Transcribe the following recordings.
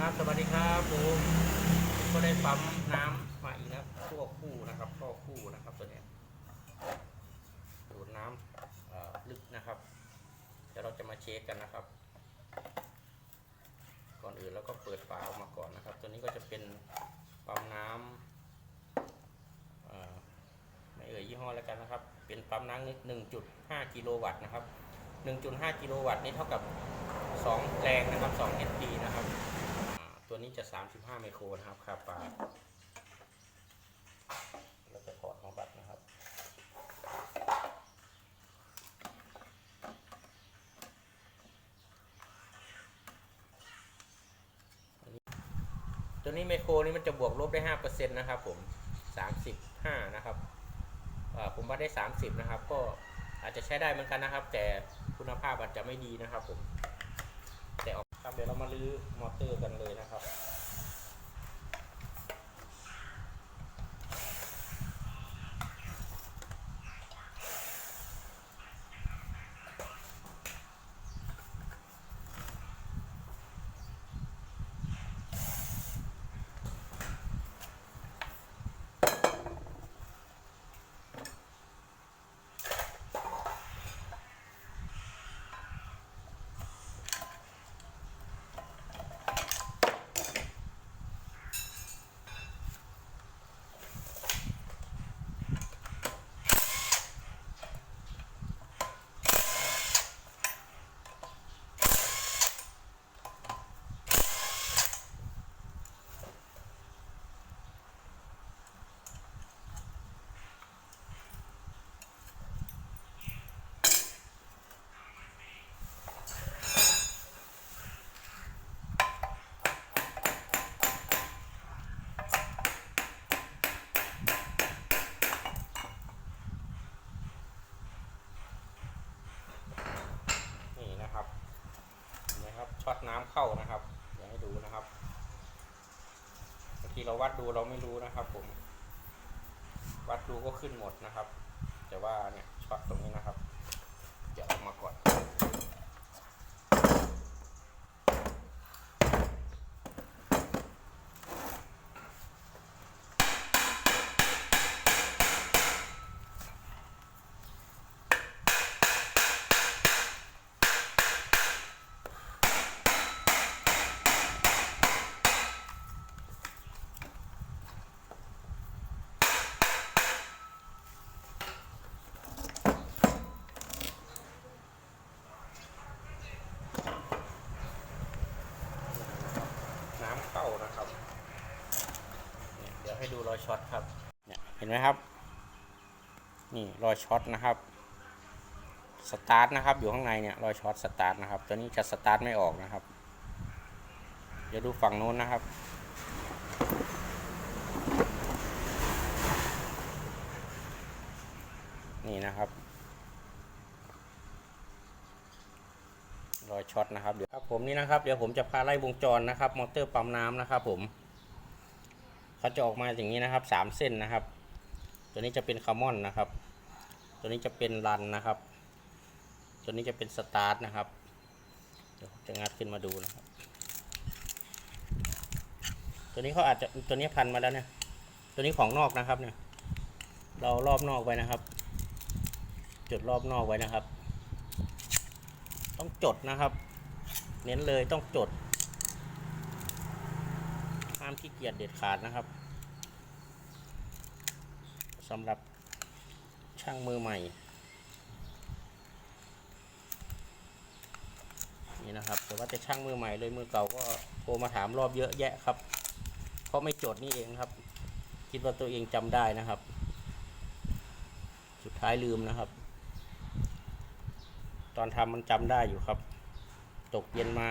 ครับสวัสดีครับผมก็ได้ปั๊มน้ำมาอีกนะทั่วคู่นะครับท่อคู่นะครับตัวนี้ดูดน้ำลึกนะครับ เดี๋ยวเราจะมาเช็คกันนะครับ ก่อนอื่นเราก็เปิดฝาออกมาก่อนนะครับ ตัวนี้ก็จะเป็นปั๊มน้ำไม่เอ่ยยี่ห้อแล้วกันนะครับ เป็นปั๊มน้ำ1.5กิโลวัตต์นะครับ1.5กิโลวัตต์นี่เท่ากับ2แรงนะครับ2 HP นะครับ ตัวนี้จะ 35 ไมโครนะครับคาปลาเราจะถอดของบัตรนะครับ ตัวนี้ไมโครนี่มันจะบวกลบได้ 5%นะครับผม 35 นะครับอ่าผมวัดได้ 30 นะครับ ก็อาจจะใช้ได้เหมือนกันนะครับ แต่คุณภาพอาจจะไม่ดีนะครับผม ครับเดี๋ยวเรามาลื้อมอเตอร์กันเลยนะครับ เข้านะครับเดี๋ยวให้ดูนะครับบางทีเราวัดดูเราไม่รู้นะครับผม วัดดูก็ขึ้นหมดนะครับ แต่ว่าเนี่ยช็อตตรงนี้นะครับ จะออกมาก่อนานะครับ เดี๋ยวให้ดูรอยช็อตครับเนี่ยเห็นไหมครับ นี่รอยช็อตนะครับสตาร์ทนะครับอยู่ข้างในเนี่ยรอยช็อตสตาร์ทนะครับ ตัวนี้จะสตาร์ทไม่ออกนะครับ เดี๋ยวดูฝั่งโน้นนะครับ นี่นะครับ รอยช็อตนะครับเดี๋ยวครับผมนี่นะครับเดี๋ยวผมจะพาไล่วงจรนะครับ มอเตอร์ปั๊มน้ำนะครับ ผมเขาจะออกมาอย่างนี้นะครับสามเส้นนะครับ ตัวนี้จะเป็นคาร์มอนนะครับ ตัวนี้จะเป็นรันนะครับ ตัวนี้จะเป็นสตาร์ทนะครับเดี๋ยวจะงัดขึ้นมาดูนะครับ ตัวนี้เขาอาจจะตัวนี้พันมาแล้วเนี่ยตัวนี้ของนอกนะครับเนี่ย เรารอบนอกไว้นะครับ จุดรอบนอกไว้นะครับ ต้องจดนะครับ เน้นเลยต้องจด ห้ามขี้เกียจเด็ดขาดนะครับสำหรับช่างมือใหม่ นี่นะครับแต่ว่าจะช่างมือใหม่เลยมือเก่าก็โทรมาถามรอบเยอะแยะครับเพราะไม่จดนี่เองครับ คิดว่าตัวเองจำได้นะครับ สุดท้ายลืมนะครับ ตอนทำมันจำได้อยู่ครับ ตกเย็นมา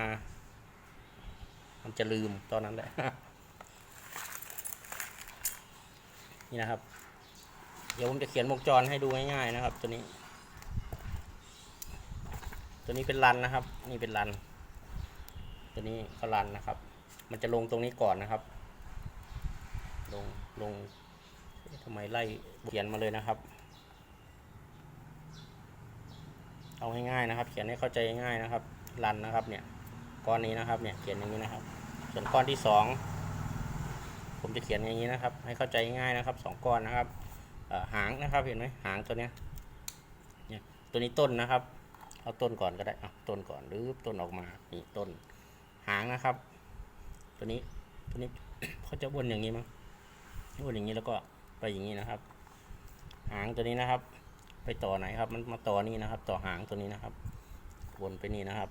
มันจะลืมตอนนั้นแหละ นี่นะครับ เดี๋ยวผมจะเขียนวงจรให้ดูง่ายๆนะครับ ตัวนี้ ตัวนี้เป็นรันนะครับ นี่เป็นรัน ตัวนี้ก็รันนะครับ มันจะลงตรงนี้ก่อนนะครับ ลงลงทำไมไล่เขียนมาเลยนะครับ เอาง่ายๆนะครับ เขียนให้เข้าใจง่ายนะครับ รันนะครับเนี่ยก้อนนี้นะครับเนี่ยเขียนอย่างนี้นะครับ ส่วนก้อนที่สองผมจะเขียนอย่างนี้นะครับ ให้เข้าใจง่ายนะครับสองก้อนนะครับหางนะครับเห็นไหมหางตัวเนี้ยเนี่ยตัวนี้ต้นนะครับ เอาต้นก่อนก็ได้เอาต้นก่อนหรือต้นออกมานี่ต้นหางนะครับ ตัวนี้ตัวนี้เขาจะวนอย่างนี้มั้งวนอย่างนี้แล้วก็ไปอย่างนี้นะครับ หางตัวนี้นะครับ ไปต่อไหนครับ มันมาต่อนี่นะครับ ต่อหางตัวนี้นะครับวนไปนี่นะครับ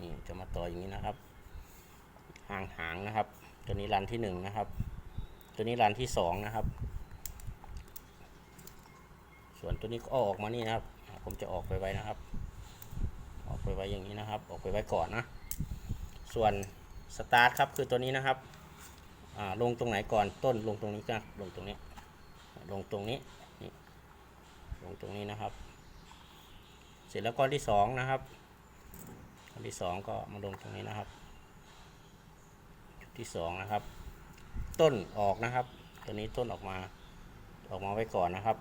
นี่จะมาต่ออย่างนี้นะครับ หางหางนะครับ ตัวนี้รันที่หนึ่งนะครับ ตัวนี้รันที่สองนะครับ ส่วนตัวนี้ก็ออกมานี่นะครับ ผมจะออกไปไว้นะครับ ออกไปไว้อย่างนี้นะครับ ออกไปไว้ก่อนนะ ส่วนสตาร์ทครับคือตัวนี้นะครับอ่าลงตรงไหนก่อนต้นลงตรงนี้ก็ลงตรงนี้ ลงตรงนี้ ลงตรงนี้นะครับ เสร็จแล้วก้อนที่สองนะครับก้อนที่สองก็มาลงตรงนี้นะครับ จุดที่สองนะครับ ต้นออกนะครับ ตัวนี้ต้นออกมาออกมาไว้ก่อนนะครับ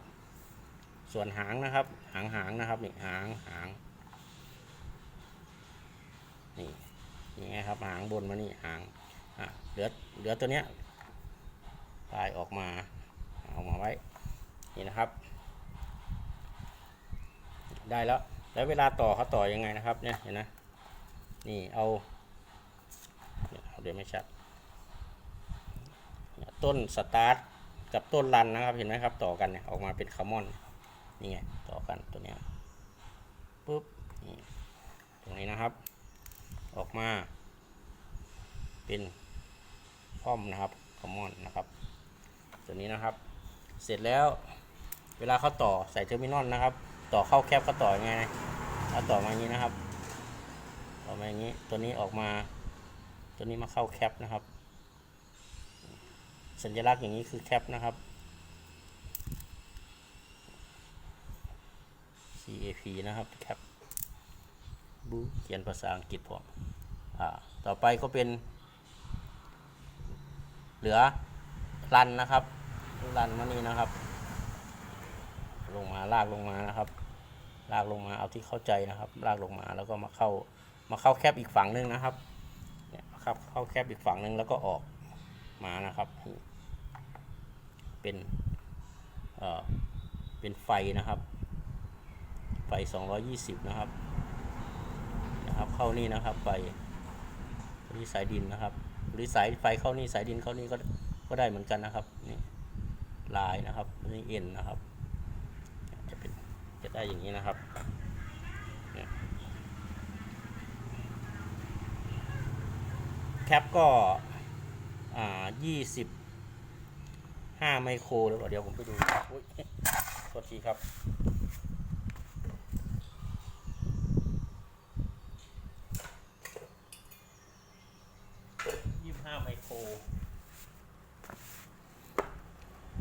ส่วนหางนะครับ หางหางนะครับนี่หางหางนี่นี่ไงครับหางบนมานี่หางอะเหลือเหลือตัวเนี้ยปลายออกมาเอามาไว้นี่นะครับ ได้แล้ว แล้วเวลาต่อเขาต่อยังไงนะครับเนี่ยเห็นนะนี่เอาเดี๋ยวไม่ชัดต้นสตาร์ทกับต้นรันนะครับเห็นไหมครับต่อกันเนี่ยออกมาเป็นคาร์มอนนี่ไงต่อกันตัวเนี้ยปุ๊บนี่ตรงนี้นะครับ ออกมา เป็นพร้อมนะครับคาร์มอนนะครับตัวนี้นะครับ เสร็จแล้วเวลาเขาต่อใส่เทอร์มินอลนะครับ ต่อเข้าแคปก็ต่อยังไงนะเอาต่อมาอย่างนี้นะครับ ต่อมาอย่างนี้ตัวนี้ออกมา ตัวนี้มาเข้าแคปนะครับ สัญลักษณ์อย่างนี้คือแคปนะครับ CAP นะครับแคปบูเขียนภาษาอังกฤษผมอ่าต่อไปก็เป็น เหลือรันนะครับรันมานี่นะครับ ลงมาลากลงมานะครับ ลากลงมาเอาที่เข้าใจนะครับ ลากลงมาแล้วก็มาเข้ามาเข้าแคปอีกฝั่งหนึงนะครับเนี่ยครับเข้าแคปอีกฝั่งหนึงแล้วก็ออกมานะครับ เป็นเอ่อเป็นไฟนะครับ ไฟ 220 นะครับนะครับ เข้านี่นะครับไฟนี่สายดินนะครับ หรือสายไฟเข้านี่สายดินเข้านี่ก็ก็ได้เหมือนกันนะครับนี่ลายนะครับนี่เอ็นนะครับ จะได้อย่างนี้นะครับแคปก็อ่ายี่สิบห้าไมโครหรือเปล่าเดี๋ยวผมไปดูอุ๊ยโทษทีครับยี่ห้าไมโคร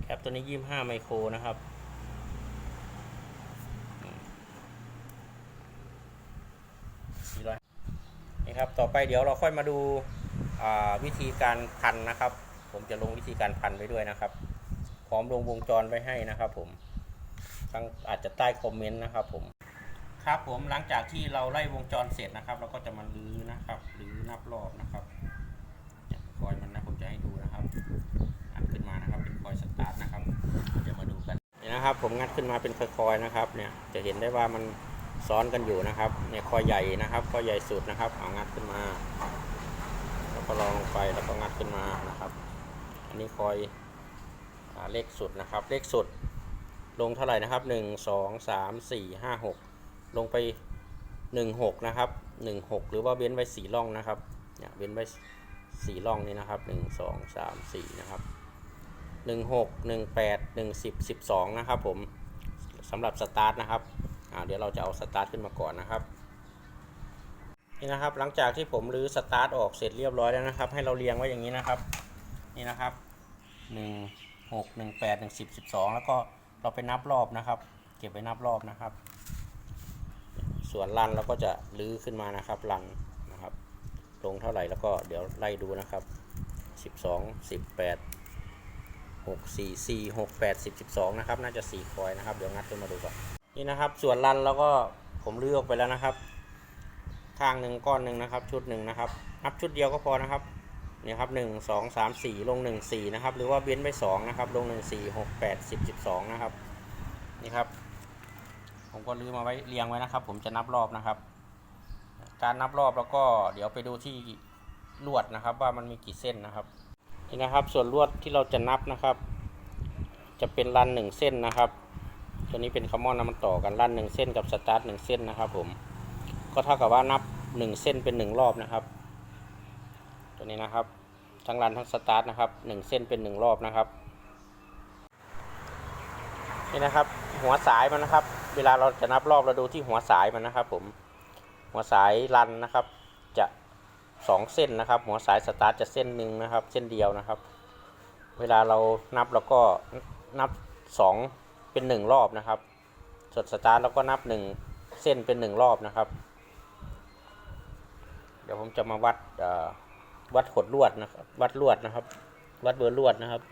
แคปตัวนี้ยี่ห้าไมโครนะครับ สี่ร้อยนี่ครับ ต่อ ไปเดี๋ยวเราค่อยมาดูวิธีการพันนะครับ ผมจะลงวิธีการพันไปด้วยนะครับ พร้อมลงวงจรไว้ให้นะครับ ผมทั้งอาจจะใต้คอมเมนต์นะครับผมครับผมหลังจากที่เราไล่วงจรเสร็จนะครับ เราก็จะมาลื้อนะครับลื้อนับรอบนะครับคอยมันนะผมจะให้ดูนะครับอัดขึ้นมานะครับเป็นคอยสตาร์ทนะครับเดี๋ยวมาดูกันนี่นะครับ ผมงัดขึ้นมาเป็นคอยๆนะครับ เนี่ยจะเห็นได้ว่ามัน ซ้อนกันอยู่นะครับเนี่ยคอยใหญ่นะครับคอยใหญ่สุดนะครับเอางัดขึ้นมา แล้วก็ลองลงไปแล้วก็งัดขึ้นมานะครับ อันนี้คอยอเลขสุดนะครับ เลขสุดลงเท่าไหร่นะครับหนึ่งสองสามสี่ห้าหกลงไปหนึ่งหกนะครับหนึ่งหกหรือว่าเว้นไว้สี่ร่องนะครับเนี่ยเว้นไว้สี่ร่องนี้นะครับหนึ่งสองสามสี่นะครับหนึ่งหกหนึ่งแปดหนึ่งสิบสิบสองนะครับผมสำหรับสตาร์ทนะครับ เดี๋ยวเราจะเอาสตาร์ทขึ้นมาก่อนนะครับนี่นะครับ หลังจากที่ผมรื้อสตาร์ทออกเสร็จเรียบร้อยแล้วนะครับ ให้เราเรียงไว้อย่างนี้นะครับ นี่นะครับหนึ่งหกหนึ่งแปดหนึ่งสิบสิบสองแล้วก็เราไปนับรอบนะครับ เก็บไว้นับรอบนะครับ ส่วนรันเราก็จะรื้อขึ้นมานะครับรันนะครับ ลงเท่าไหร่แล้วก็เดี๋ยวไล่ดูนะครับสิบสองสิบแปดหกสี่สี่หกแปดสิบสิบสองนะครับ น่าจะสี่คอยนะครับ เดี๋ยวงัดขึ้นมาดูก่อน นี่นะครับ ส่วนรันแล้วก็ผมเลือกไปแล้วนะครับ ข้างหนึ่งก้อนหนึ่งนะครับ ชุดหนึ่งนะครับนับชุดเดียวก็พอนะครับเนี่ยครับหนึ่งสองสามสี่ลงหนึ่งสี่นะครับ หรือว่าเว้นไปสองนะครับ ลงหนึ่งสี่หกแปดสิบสิบสองนะครับ นี่ครับ ผมก็ลืมมาไว้เรียงไว้นะครับ ผมจะนับรอบนะครับ การนับรอบแล้วก็เดี๋ยวไปดูที่ลวดนะครับ ว่ามันมีกี่เส้นนะครับ นี่นะครับ ส่วนลวดที่เราจะนับนะครับ จะเป็นรันหนึ่งเส้นนะครับ ตัวนี้เป็นคามอนนะมันต่อกันรันหนึ่งเส้นกับสตาร์ทหนึ่งเส้นนะครับผม ก็เท่ากับว่านับหนึ่งเส้นเป็นหนึ่งรอบนะครับ ตัวนี้นะครับ ทั้งรันทั้งสตาร์ทนะครับหนึ่งเส้นเป็นหนึ่งรอบนะครับ นี่นะครับ หัวสายมันนะครับ เวลาเราจะนับรอบเราดูที่หัวสายมันนะครับ ผม หัวสายรันนะครับ จะสองเส้นนะครับ หัวสายสตาร์ทจะเส้นหนึ่งนะครับ เส้นเดียวนะครับ เวลาเรานับเราก็นับสอง เป็นหนึ่งรอบนะครับส่วนสตาร์ทเราก็นับหนึ่งเส้นเป็นหนึ่งรอบนะครับ เดี๋ยวผมจะมาวัดวัดขดลวดนะครับ วัดลวดนะครับ วัดเบอร์ลวดนะครับ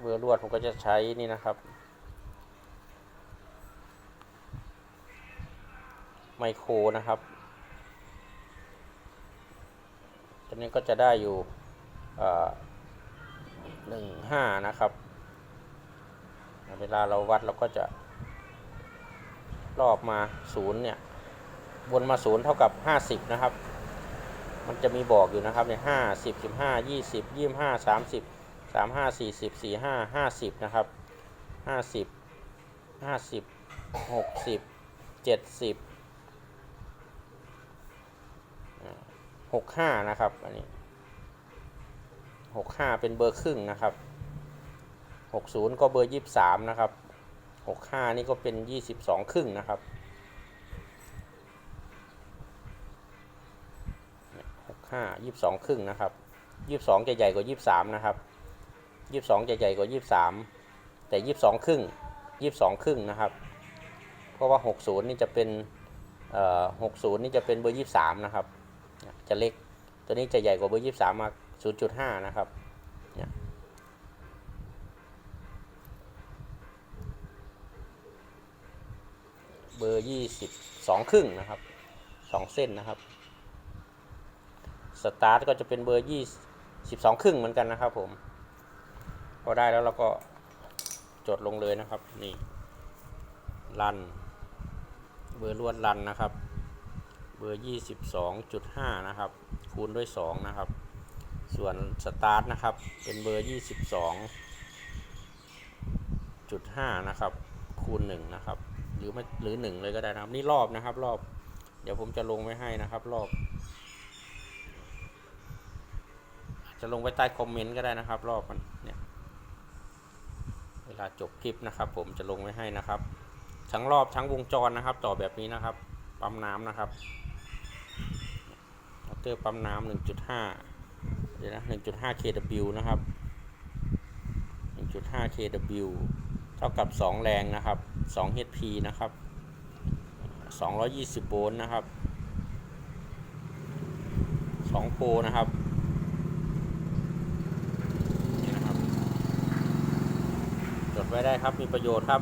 เบอร์ลวดผมก็จะใช้นี่นะครับไมโครนะครับตัวนี้ก็จะได้อยู่ หนึ่งห้านะครับ เวลาเราวัดเราก็จะรอบมาศูนย์เนี่ยวนมาศูนย์เท่ากับห้าสิบนะครับ มันจะมีบอกอยู่นะครับเนี่ยห้าสิบสิบห้ายี่สิบยี่ห้าสามสิบสามห้าสี่สิบสี่ห้าห้าสิบนะครับห้าสิบห้าสิบหกสิบเจ็ดสิบหกห้านะครับอันนี้ 65 เป็นเบอร์ครึ่งนะครับ 60 ก็เบอร์ 23 นะครับ 65 นี่ก็เป็น 22 ครึ่งนะครับ 65 22 ครึ่งนะครับ 22 จะใหญ่กว่า 23 นะครับ 22 จะใหญ่กว่า 23 แต่ 22 ครึ่ง 22 ครึ่งนะครับ เพราะว่า 60 นี่จะเป็นเอ่อ60 นี่จะเป็นเบอร์ 23 นะครับ จะเล็ก ตัวนี้จะใหญ่กว่าเบอร์ 23 มาก 0.5 นะครับเนี่ยเบอร์ 20 2 ครึ่งนะครับ 2 เส้นนะครับ สตาร์ทก็จะเป็นเบอร์20 12 ครึ่งเหมือนกันนะครับผมพอได้แล้วเราก็จดลงเลยนะครับ นี่รัน เบอร์ลวดรันนะครับ เบอร์ 22.5 นะครับ คูณด้วย 2 นะครับ ส่วนสตาร์ทนะครับ เป็นเบอร์ 22.5 นะครับ คูณ 1 นะครับ หรือไม่หรือ 1 เลยก็ได้นะครับ นี่รอบนะครับ รอบ เดี๋ยวผมจะลงไว้ให้นะครับ รอบ จะลงไว้ใต้คอมเมนต์ก็ได้นะครับ รอบมันเนี่ย เวลาจบคลิปนะครับ ผมจะลงไว้ให้นะครับ ทั้งรอบทั้งวงจรนะครับ ต่อแบบนี้นะครับ ปั๊มน้ำนะครับมอเตอร์ปั๊มน้ำ1.5เดี๋ยวนะ 1.5 kW นะครับ 1.5 kW เท่ากับ 2 แรงนะครับ 2 HP นะครับ 220 โวลต์นะครับ 2โพลนะครับนี่นะครับจดไว้ได้ครับมีประโยชน์ครับ